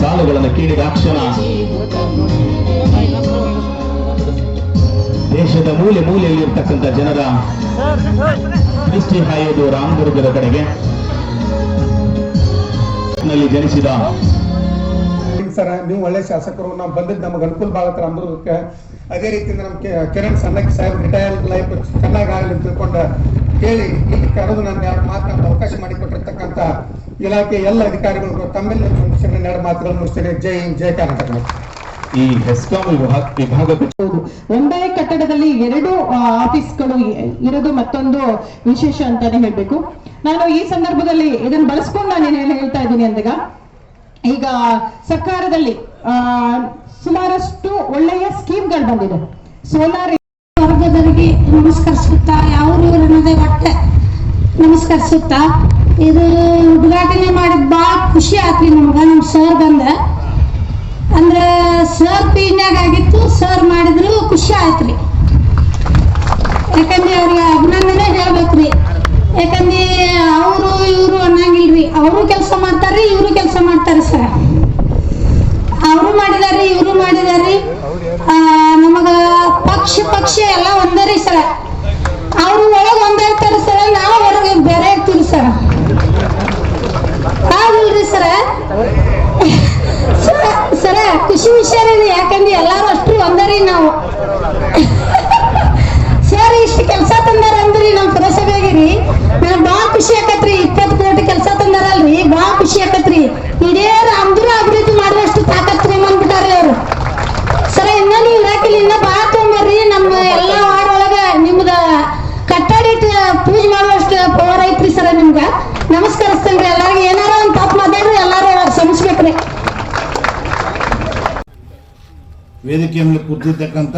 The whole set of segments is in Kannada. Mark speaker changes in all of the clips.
Speaker 1: ಸಾಲುಗಳನ್ನು ಕೇಳಿದ ಕ್ಷಣ ದೇಶದ ಮೂಲೆ ಮೂಲೆಯಲ್ಲಿರ್ತಕ್ಕಂಥ ಜನರ ದೃಷ್ಟಿ ಹಾಯೋದು ರಾಮದುರ್ಗದ ಕಡೆಗೆ. ಜನಿಸಿದ
Speaker 2: ಸರ್, ನೀವು ಒಳ್ಳೆ ಶಾಸಕರು, ನಾವು ಬಂದಿದ್ದು ನಮಗೆ ಅನುಕೂಲ ಭಾಗತ್ರ ರಾಮದುರ್ಗಕ್ಕೆ ಅದೇ ರೀತಿಯಿಂದ ನಮ್ಮ ಕೆ- ಕಿರಣ್ ಸಣ್ಣಕ್ಕೆ ಸಾಹೇಬ್ ರಿಟೈರ್ ಲೈಫ್ ಚೆನ್ನಾಗಾಗಲಿ ಅಂತ ತಿಳ್ಕೊಂಡು ಕೇಳಿ, ಇಲ್ಲಿ ಕರೆದು ನನ್ನ ಯಾರು ಮಾತನಾಡ ಅವಕಾಶ ಮಾಡಿಕೊಟ್ಟಿರ್ತಕ್ಕಂಥ ಇಲಾಖೆ ಎಲ್ಲ ಅಧಿಕಾರಿಗಳು ತಮ್ಮೆಲ್ಲ ಮುಗಿಸಿದ ಎರಡು ಮಾತುಗಳನ್ನು ಮುಗಿಸ್ತೇನೆ. ಜೈ ಹಿಂದ್ ಜೈ ಕರ್ನಾಟಕ.
Speaker 1: ಈ ಹೆಸ್ಕಾಂ ವಿಭಾಗ
Speaker 3: ಒಂದೇ ಕಟ್ಟಡದಲ್ಲಿ ಎರಡು ಆಫೀಸ್ ಆಫೀಸ್ಗಳು ಇರೋದು ಮತ್ತೊಂದು ವಿಶೇಷ ಅಂತಾನೆ ಹೇಳ್ಬೇಕು. ನಾನು ಈ ಸಂದರ್ಭದಲ್ಲಿ ಇದನ್ನ ಬಳಸ್ಕೊಂಡು ನಾನು ಏನ್ ಹೇಳ್ತಾ ಇದ್ದೀನಿ ಅಂದಾಗ ಈಗ ಸರ್ಕಾರದಲ್ಲಿ ಆ, ಸುಮಾರಷ್ಟು ಒಳ್ಳೆಯ ಸ್ಕೀಮ್ಗಳು ಬಂದಿದೆ. ಸೋಲಾರ್
Speaker 4: ವರ್ಗದವರಿಗೆ ನಮಸ್ಕರಿಸುತ್ತಾ ಯಾವ ಅನ್ನೋದೇ ಒಟ್ಟೆ ನಮಸ್ಕರಿಸುತ್ತಾ ಇದು ಉದ್ಘಾಟನೆ ಮಾಡಿದ ಭಾಳ ಖುಷಿ ಆತ್ರಿ ನಮ್ಗೆ ನಮ್ಮ ಸರ್ ಬಂದ. ಅಂದ್ರೆ ಸರ್ ಪೀನ್ಯಾಗ ಆಗಿತ್ತು ಸರ್ ಮಾಡಿದ್ರು ಖುಷಿ ಆಯ್ತ್ರಿ ಯಾಕಂದ್ರೆ ಅವ್ರಿಗೆ ಅಭಿನಂದನೆ ಹೇಳ್ಬೇಕ್ರಿ. ಯಾಕಂದ್ರೆ ಅವರು ಇವರು ಅನ್ನಂಗಿಲ್ರಿ. ಅವರು ಕೆಲಸ ಮಾಡ್ತಾರ್ರಿ ಇವರು ಕೆಲಸ ಮಾಡ್ತಾರೆ ಸರ್ ಅವರು ಮಾಡಿದಾರಿ ಇವರು ಮಾಡಿದಾರಿ ಆ, ನಮಗ ಪಕ್ಷ ಪಕ್ಷ ಎಲ್ಲ ಒಂದರಿ ಸರ ಅವರು ಒಳಗೆ ಒಂದೇ ಇರ್ತಾರೆ ಸರ ನಾವು ಹೊರಗೆ ಬೇರೆ ಇರ್ತೀವಿ ಸರ ಹೌದಿಲ್ರಿ ಸರ ಸರ ಸರ ಖುಷಿ ವಿಷಯ ರೀ ಯಾಕಂದ್ರೆ ಎಲ್ಲಾರು ಅಷ್ಟ್ರು ಒಂದರಿ ನಾವು ಸರ್ ಇಷ್ಟು ಕೆಲಸ ತಂದಾರ ಅಂದ್ರಿ ನಮ್ಮ ಪುರಸಭೆಗೆ ರೀ ನನಗೆ ಭಾಳ ಖುಷಿ ಆಕತ್ರಿ ಇಪ್ಪತ್ತು ಕೋಟಿ ಕೆಲಸ ತಂದಾರಲ್ರಿ ಭಾಳ ಖುಷಿ ಆಕತ್ರಿ ಇಡೀ ರಾಮದುರ ಅಭಿವೃದ್ಧಿ ಮಾಡುವಷ್ಟು ತಾಕತ್ ತಗೊಂಡ್ಬಿಟ್ಟಾರಿ ಅವರು ಸರ ಇನ್ನ ನೀವು ಇಲಾಖೆಲಿ ಇನ್ನ ಭಾಳ ತೊಗೊಂಬರ್ರಿ ನಮ್ಮ ಎಲ್ಲ ವಾರ್ಡ್ ಒಳಗ ನಿಮ್ದ ಕಟ್ಟಡ ಇಟ್ಟು ಪೂಜೆ ಮಾಡುವಷ್ಟು ಪವರ್ ಐತ್ರಿ ಸರ ನಿಮ್ಗ ನಮಸ್ಕರಿಸ್ತೇನ್ರಿ ಎಲ್ಲಾರ್ಗಿ ಏನಾರ ಒಂದು ತಪ್ಪು ಮಾತಾಡ್ರಿ ಎಲ್ಲಾರು ಕ್ಷಮಿಸ್ಬೇಕ್ರಿ
Speaker 5: ವೇದಿಕೆಯ ಮೇಲೆ ಕೂತಿರ್ತಕ್ಕಂಥ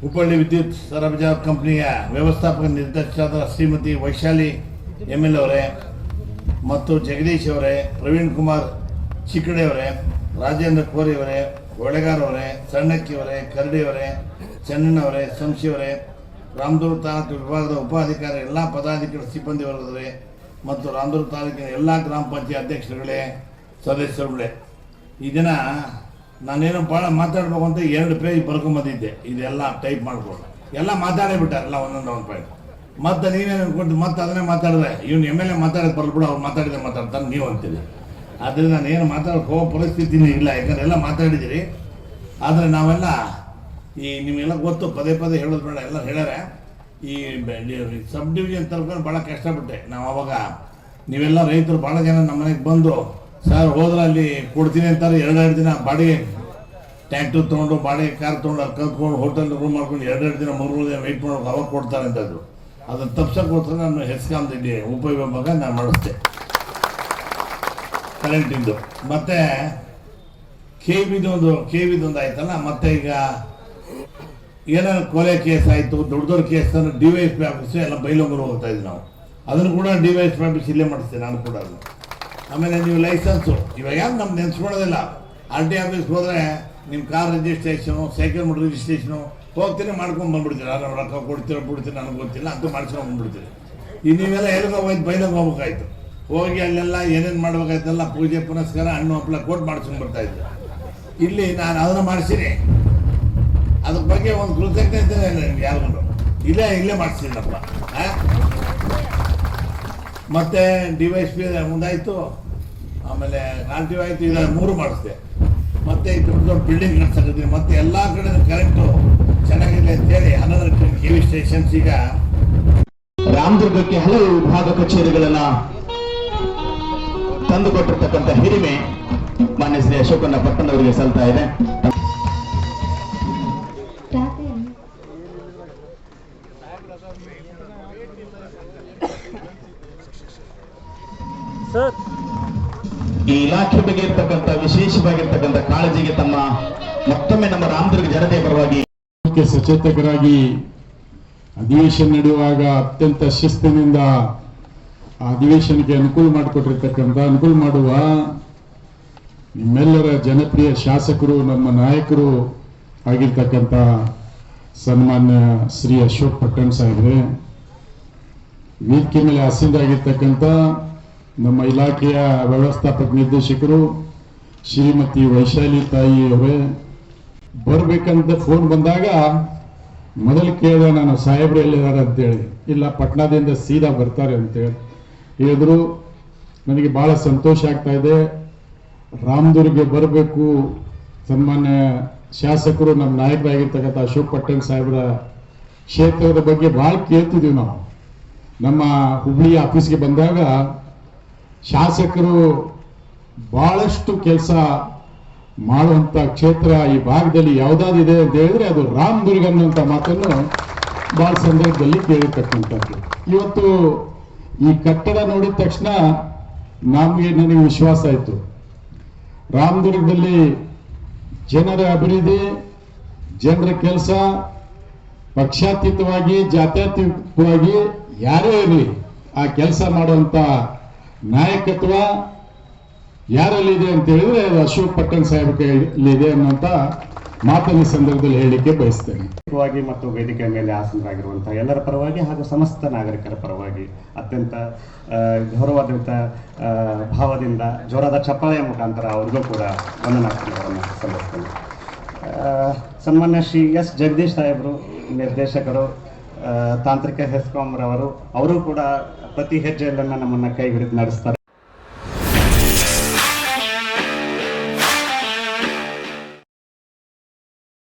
Speaker 5: ಹುಬ್ಬಳ್ಳಿ ವಿದ್ಯುತ್ ಸರಬರಾಜು ಕಂಪನಿಯ ವ್ಯವಸ್ಥಾಪಕ ನಿರ್ದೇಶಕರಾದ ಶ್ರೀಮತಿ ವೈಶಾಲಿ ಎಂ ಎಲ್ ಅವರೇ ಮತ್ತು ಜಗದೀಶ್ ಅವರೇ, ಪ್ರವೀಣ್ ಕುಮಾರ್ ಚಿಕ್ಕಡೆ ಅವರೇ, ರಾಜೇಂದ್ರ ಕೋರಿ ಅವರೇ ಅವರೇ, ಸಣ್ಣಕ್ಕಿ ಅವರೇ, ಕರಡಿ ಅವರೇ ಚೆನ್ನಣ್ಣವರೇ ಸಂಶಿ ಅವರೇ, ರಾಮದುರ್ಗ ತಾಲೂಕು ವಿಭಾಗದ ಉಪಾಧಿಕಾರಿ ಎಲ್ಲ ಪದಾಧಿಕಾರಿ ಸಿಬ್ಬಂದಿ ವರ್ಗದವರೇ ಮತ್ತು ರಾಮದುರ್ಗ ತಾಲೂಕಿನ ಎಲ್ಲ ಗ್ರಾಮ ಪಂಚಾಯತ್ ಅಧ್ಯಕ್ಷರುಗಳೇ, ಸದಸ್ಯರುಗಳೇ. ಈ ದಿನ ನಾನೇನೋ ಭಾಳ ಮಾತಾಡ್ಬೇಕು ಅಂತ ಎರಡು ಪೇಜ್ ಬರ್ಕೊಂಬಂದಿದ್ದೆ ಇದೆಲ್ಲ ಟೈಪ್ ಮಾಡ್ಕೊಂಡು. ಎಲ್ಲ ಮಾತಾಡೇ ಬಿಟ್ಟಾರಲ್ಲ ಒಂದೊಂದು ಒಂದು ಪಾಯಿಂಟ್ ಮತ್ತೆ ನೀವೇನು ಕೊಟ್ಟು ಮತ್ತೆ ಅದನ್ನೇ ಮಾತಾಡಿದ್ರೆ ಇವ್ನು ಎಂ ಎಲ್ ಎ ಮಾತಾಡೋದು ಬರ್ಬಿಡು ಅವ್ರು ಮಾತಾಡಿದ್ರೆ ಮಾತಾಡ್ತಾನೆ ನೀವು ಅಂತೀರಿ. ಆದ್ರೆ ನಾನು ಏನು ಮಾತಾಡೋಕೆ ಹೋಗೋ ಪರಿಸ್ಥಿತಿನೂ ಇಲ್ಲ. ಯಾಕಂದ್ರೆ ಎಲ್ಲ ಮಾತಾಡಿದ್ದೀರಿ ಆದರೆ ನಾವೆಲ್ಲ ಈ ನಿಮಗೆಲ್ಲ ಗೊತ್ತು, ಪದೇ ಪದೇ ಹೇಳೋದು ಬೇಡ. ಎಲ್ಲ ಹೇಳ್ಯಾರೆ. ಈ ಸಬ್ ಡಿವಿಷನ್ ತರ್ಕೊಂಡು ಭಾಳ ಕಷ್ಟಪಟ್ಟೆ. ನಾವು ಅವಾಗ ನೀವೆಲ್ಲ ರೈತರು ಭಾಳ ಜನ ನಮ್ಮ ಮನೆಗೆ ಬಂದು ಸರ್ ಹೋದ್ರೆ ಅಲ್ಲಿ ಕೊಡ್ತೀನಿ ಅಂತಾರೆ, ಎರಡೆರಡು ದಿನ ಬಾಡಿಗೆ ಟ್ಯಾಕ್ಟರ್ ತೊಗೊಂಡು, ಬಾಡಿಗೆ ಕಾರ್ ತೊಗೊಂಡು ಕಲ್ತ್ಕೊಂಡು ಹೋಟೆಲ್ ರೂಮ್ ಮಾಡ್ಕೊಂಡು ಎರಡೆರಡು ದಿನ ಮೂರು ದಿನ ವೆಯ್ಟ್ ಮಾಡೋಕೆ ಅವಾಗ ಕೊಡ್ತಾರೆ ಅಂತದ್ದು ಅದನ್ನು ತಪ್ಸೋಕ್ಕೋಸ್ಕರ ನಾನು ಹೆಸ್ಕಾಮ್ದಲ್ಲಿ ಉಪಯೋಗ ನಾನು ಮಾಡಿಸ್ದೆ. ಕರೆಂಟಿಂದು ಮತ್ತು ಕೆ ವಿದು ಒಂದು ಕೆ ವಿದು ಒಂದು ಆಯ್ತಲ್ಲ, ಮತ್ತೆ ಈಗ ಏನಾದ್ರು ಕೊಲೆ ಕೇಸ್ ಆಯಿತು, ದೊಡ್ಡ ದೊಡ್ಡ case D Y S P office ಎಲ್ಲ ಬೈಲೊಂಗರು ಹೋಗ್ತಾ ಇದ್ವಿ ನಾವು. ಅದನ್ನು ಕೂಡ D Y S P office ಇಲ್ಲೇ ಮಾಡಿಸ್ತೇನೆ ನಾನು ಕೂಡ ಅದು ಆಮೇಲೆ ನೀವು ಲೈಸೆನ್ಸು. ಇವಾಗ ಯಾರು ನಮ್ಗೆ ನೆನ್ಸ್ಕೊಳ್ಳೋದಿಲ್ಲ. ಆರ್ ಟಿ ಆಫೀಸ್ಗೆ ಹೋದರೆ ನಿಮ್ಮ car registration cycle motor registration ಹೋಗ್ತೀನಿ, ಮಾಡ್ಕೊಂಡು ಬಂದ್ಬಿಡ್ತೀರಿ? ಯಾರು ರೊಕ್ಕ ಕೊಡ್ತೀರ, ಬಿಡ್ತೀರಿ, ನನಗೆ ಗೊತ್ತಿಲ್ಲ, ಅಂತ ಮಾಡ್ಸ್ಕೊಂಡು ಬಂದ್ಬಿಡ್ತೀರಿ. ಈಗ ನೀವೆಲ್ಲ ಎಲ್ಲಿಗೆ ಹೋಯ್ತು, ಬೈಲಂಗೆ ಹೋಗ್ಬೇಕಾಯ್ತು. ಹೋಗಿ ಅಲ್ಲೆಲ್ಲ ಏನೇನು ಮಾಡ್ಬೇಕಾಯ್ತಲ್ಲ, ಪೂಜೆ, ಪುನಸ್ಕಾರ, ಹಣ್ಣು ಹಪ್ಪಳ ಕೊಟ್ಟು ಮಾಡ್ಸ್ಕೊಂಡು ಬರ್ತಾಯಿದ್ದೆ ಇಲ್ಲಿ ನಾನು ಅದನ್ನು ಮಾಡಿಸಿನಿ. ಅದ್ರ ಬಗ್ಗೆ ಒಂದು ಕೃತಜ್ಞತೆ ಯಾರು ಯಾರಿಗೂ. ಇಲ್ಲೇ ಇಲ್ಲೇ ಮಾಡಿಸ್ತೀನಪ್ಪ ಮತ್ತೆ ಡಿ ವೈ ಎಸ್ ಪಿ ಮುಂದಾಯಿತು. ಆಮೇಲೆ ಆರ್ ಟಿ ಆಯಿತು ಮೂರು ಮಾಡಿಸ್ದೆ. ಮತ್ತೆ ದೊಡ್ಡ ದೊಡ್ಡ ಬಿಲ್ಡಿಂಗ್ ಕಟ್ಸಕಿದ್ದೀನಿ ಮತ್ತೆ ಎಲ್ಲ ಕಡೆ ಕರೆಂಟು ಚೆನ್ನಾಗಿದೆ ಅಂತೇಳಿ ಹನ್ನೊಂದು ಕೆ ವಿ ಸ್ಟೇಷನ್ಸ್ ಈಗ.
Speaker 1: ರಾಮದುರ್ಗಕ್ಕೆ ಹಲವು ವಿಭಾಗ ಕಚೇರಿಗಳನ್ನ ತಂದುಕೊಟ್ಟಿರ್ತಕ್ಕಂಥ ಹಿರಿಮೆ ಮಾನ್ಯ ಶ್ರೀ ಅಶೋಕಣ್ಣ ಪಟ್ಟಣವರಿಗೆ ಸಲ್ತಾ ಇದೆ. ಈ ಇಲಾಖೆ ಬಗ್ಗೆ ಇರ್ತಕ್ಕಂಥ ವಿಶೇಷವಾಗಿರ್ತಕ್ಕಂಥ ಕಾಳಜಿಗೆ ತಮ್ಮ ಮತ್ತೊಮ್ಮೆ ನಮ್ಮ ರಾಮದುರ್ಗ ಜನತೆ ಪರವಾಗಿ
Speaker 6: ಮುಖ್ಯ ಸಚೇತಕರಾಗಿ ಅಧಿವೇಶನ ನಡೆಯುವಾಗ ಅತ್ಯಂತ ಶಿಸ್ತಿನಿಂದ ಆ ಅಧಿವೇಶನಕ್ಕೆ ಅನುಕೂಲ ಮಾಡಿಕೊಟ್ಟಿರ್ತಕ್ಕಂಥ ಅನುಕೂಲ ಮಾಡುವ ನಿಮ್ಮೆಲ್ಲರ ಜನಪ್ರಿಯ ಶಾಸಕರು ನಮ್ಮ ನಾಯಕರು ಆಗಿರ್ತಕ್ಕಂಥ ಸನ್ಮಾನ್ಯ ಶ್ರೀ ಅಶೋಕ್ ಪಟ್ಟಣ್ ಸಾಹೇಬ್ರೆ ವೇದಿಕೆ ಮೇಲೆ ಆಸೀನರಾಗಿರ್ತಕ್ಕಂಥ ನಮ್ಮ ಇಲಾಖೆಯ ವ್ಯವಸ್ಥಾಪಕ ನಿರ್ದೇಶಕರು ಶ್ರೀಮತಿ ವೈಶಾಲಿ ತಾಯಿ ಅವರೇ, ಬರ್ಬೇಕಂತ ಫೋನ್ ಬಂದಾಗ ಮೊದಲು ಕೇಳಿದೆ ನಾನು, ಸಾಹೇಬ್ರು ಎಲ್ಲಿದ್ದಾರೆ ಅಂತೇಳಿ. ಇಲ್ಲ, ಪಟ್ನಾದಿಂದ ಸೀದಾ ಬರ್ತಾರೆ ಅಂತೇಳಿ ಹೇಳಿದ್ರು. ನನಗೆ ಬಹಳ ಸಂತೋಷ ಆಗ್ತಾ ಇದೆ. ರಾಮದುರ್ಗೆ ಬರಬೇಕು. ಸನ್ಮಾನ್ಯ ಶಾಸಕರು ನಮ್ಮ ನಾಯಕರಾಗಿರ್ತಕ್ಕಂಥ ಅಶೋಕ್ ಪಟ್ಟಣ್ ಸಾಹೇಬ್ರ ಕ್ಷೇತ್ರದ ಬಗ್ಗೆ ಭಾಳ ಕೇಳ್ತಿದ್ದೀವಿ ನಾವು. ನಮ್ಮ ಹುಬ್ಳಿ ಆಫೀಸ್ಗೆ ಬಂದಾಗ ಶಾಸಕರು ಬಹಳಷ್ಟು ಕೆಲಸ ಮಾಡುವಂತ ಕ್ಷೇತ್ರ ಈ ಭಾಗದಲ್ಲಿ ಯಾವ್ದಾದ್ರು ಇದೆ ಅಂತ ಹೇಳಿದ್ರೆ ಅದು ರಾಮದುರ್ಗ ಅನ್ನುವಂಥ ಮಾತನ್ನು ಬಹಳ ಸಂದರ್ಭದಲ್ಲಿ ಕೇಳಿರ್ತಕ್ಕಂಥದ್ದು. ಇವತ್ತು ಈ ಕಟ್ಟಡ ನೋಡಿದ ತಕ್ಷಣ ನಮಗೆ ನನಗೆ ವಿಶ್ವಾಸ ಆಯಿತು. ರಾಮದುರ್ಗದಲ್ಲಿ ಜನರ ಅಭಿವೃದ್ಧಿ, ಜನರ ಕೆಲಸ, ಪಕ್ಷಾತೀತವಾಗಿ, ಜಾತ್ಯತೀತವಾಗಿ ಯಾರೇ ಇರಲಿ ಆ ಕೆಲಸ ಮಾಡುವಂತ ನಾಯಕತ್ವ ಯಾರಲ್ಲಿದೆ ಅಂತ ಹೇಳಿದ್ರೆ ಅದು ಅಶೋಕ್ ಪಟೇಲ್ ಸಾಹೇಬ್ ಕೈಲಿದೆ ಅನ್ನುವಂತ ಮಾತನ್ನ ಸಂದರ್ಭದಲ್ಲಿ ಹೇಳಲಿಕ್ಕೆ ಬಯಸ್ತೇನೆ.
Speaker 7: ಮತ್ತು ವೇದಿಕೆಯ ಮೇಲೆ ಆಸನರಾಗಿರುವಂತಹ ಎಲ್ಲರ ಪರವಾಗಿ ಹಾಗೂ ಸಮಸ್ತ ನಾಗರಿಕರ ಪರವಾಗಿ ಅತ್ಯಂತ ಗೌರವಾದಂತ ಭಾವದಿಂದ ಜೋರಾದ ಚಪ್ಪಾಳೆಯ ಮುಖಾಂತರ ಅವರಿಗೂ ಕೂಡ ವಂದನಾರ್ಪಣೆಗಳನ್ನು ಸಲ್ಲಿಸ್ತೇನೆ. ಸನ್ಮಾನ್ಯ ಶ್ರೀ ಎಸ್ ಜಗದೀಶ್ ಸಾಹೇಬರು, ನಿರ್ದೇಶಕರು ತಾಂತ್ರಿಕ ಹೆಸ್ಕಾಂರವರು ಅವರು ಕೂಡ ಪ್ರತಿ ಹೆಜ್ಜೆಯಲ್ಲೂ ನಮ್ಮನ್ನ ಕೈ ಹಿಡಿದು ನಡೆಸ್ತಾರೆ.